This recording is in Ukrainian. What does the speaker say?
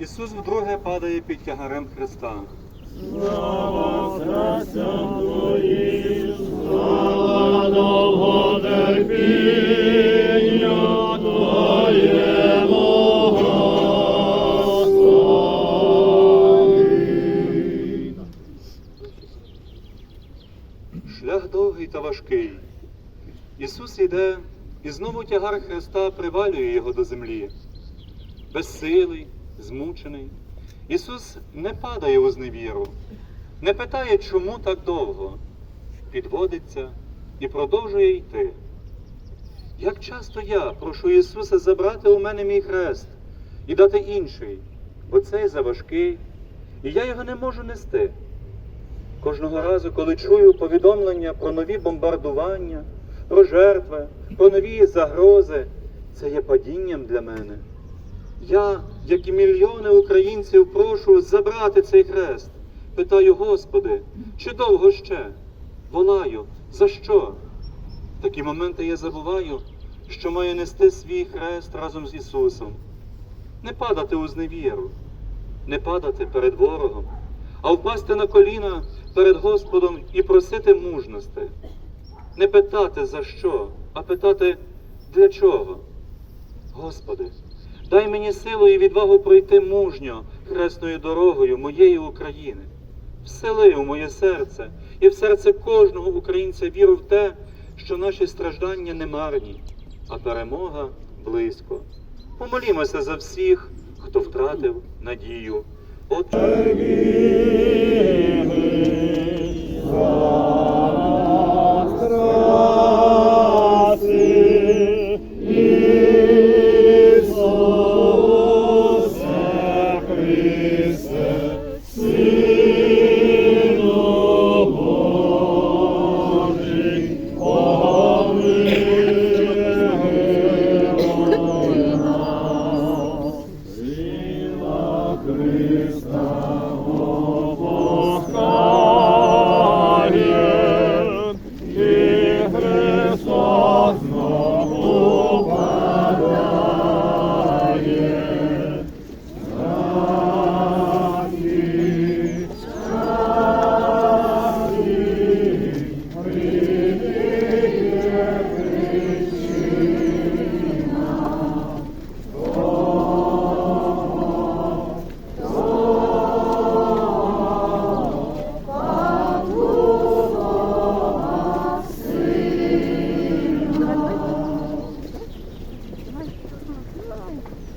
Ісус вдруге падає під тягарем Христа. Шлях довгий та важкий. Ісус іде, і знову тягар Христа привалює його до землі. Безсилий, змучений. Ісус не падає у зневіру, не питає, чому так довго. Підводиться і продовжує йти. Як часто я прошу Ісуса забрати у мене мій хрест і дати інший, бо цей заважкий, і я його не можу нести. Кожного разу, коли чую повідомлення про нові бомбардування, про жертви, про нові загрози, це є падінням для мене. Я, як і мільйони українців, прошу забрати цей хрест. Питаю, Господи, чи довго ще? Волаю, за що? В такі моменти я забуваю, що маю нести свій хрест разом з Ісусом. Не падати у зневіру, не падати перед ворогом, а впасти на коліна перед Господом і просити мужності. Не питати за що, а питати для чого. Господи, дай мені силу і відвагу пройти мужньо хресною дорогою моєї України. Всели у моє серце і в серце кожного українця віру в те, що наші страждання не марні, а перемога близько. Помолімося за всіх, хто втратив надію. Отче, Woo!